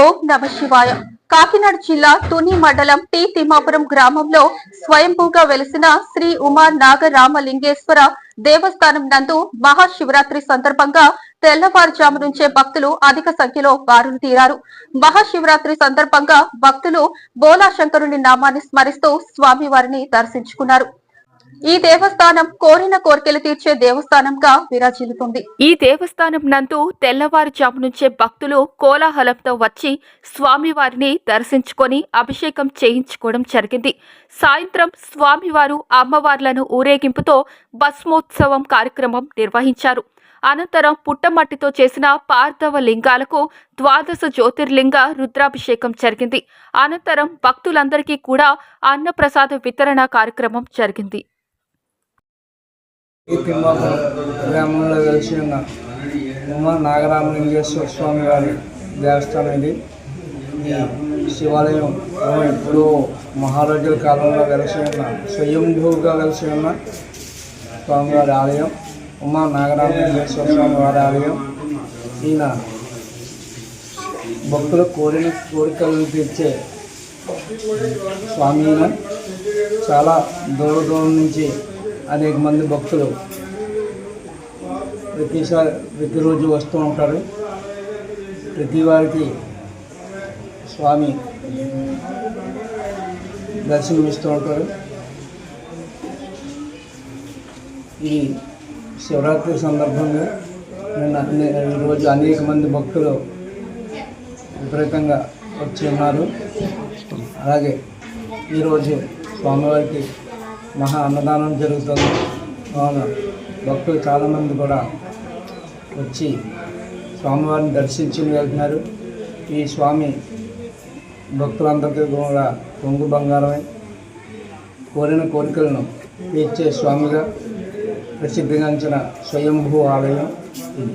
ఓం నమ శివాయ. కాకినాడ జిల్లా తుని మండలం టి తిమ్మాపురం గ్రామంలో స్వయంభూగా వెలిసిన శ్రీ ఉమా నాగరామలింగేశ్వర దేవస్థానం నందు మహాశివరాత్రి సందర్భంగా తెల్లవారుజాము నుంచే భక్తులు అధిక సంఖ్యలో బారులు తీరారు. మహాశివరాత్రి సందర్భంగా భక్తులు బోలాశంకరుని నామాన్ని స్మరిస్తూ స్వామివారిని దర్శించుకున్నారు. ఈ దేవస్థానం కోరిన కోరికలు తీర్చే దేవస్థానంగా విరాజిల్లుతుంది. ఈ దేవస్థానం నందు తెల్లవారుజాము నుంచే భక్తులు కోలాహలంతో వచ్చి స్వామివారిని దర్శించుకొని అభిషేకం చేయించుకోవడం జరిగింది. సాయంత్రం స్వామివారు అమ్మవార్లను ఊరేగింపుతో భస్మోత్సవం కార్యక్రమం నిర్వహించారు. అనంతరం పుట్టమట్టితో చేసిన పార్థవ లింగాలకు ద్వాదశ జ్యోతిర్లింగ రుద్రాభిషేకం జరిగింది. అనంతరం భక్తులందరికీ కూడా అన్నప్రసాద వితరణ కార్యక్రమం జరిగింది. ఈ తిమ్మాపురం గ్రామంలో వెలిసి ఉన్న ఉమా నాగరామలింగేశ్వర స్వామి వారి దేవస్థానం ఇది. శివాలయం ఇప్పుడు మహారాజుల కాలంలో వెలిసి ఉన్న స్వయంభూగా వెలిసి ఉన్న స్వామివారి ఆలయం ఉమా నాగరామలింగేశ్వర స్వామి వారి ఆలయం. ఈయన భక్తుల కోరిన కోరికలను తీర్చే స్వామి చాలా దూర దూరం నుంచి అనేక మంది భక్తులు ప్రతిసారి ప్రతిరోజు వస్తూ ఉంటారు. ప్రతి వారికి స్వామి దర్శనమిస్తూ ఉంటారు. ఈ శివరాత్రి సందర్భంగా నిన్న రోజు ఈరోజు అనేక మంది భక్తులు విపరీతంగా వచ్చి ఉన్నారు. అలాగే ఈరోజు స్వామివారికి మహా అన్నదానం జరుగుతుంది. కావున భక్తులు చాలామంది కూడా వచ్చి స్వామివారిని దర్శించి వెళ్తున్నారు. ఈ స్వామి భక్తులందరికీ కూడా కొంగు బంగారమే. కోరిన కోరికలను తీర్చే స్వామిగా ప్రసిద్ధిగాంచిన స్వయంభూ ఆలయం ఇది.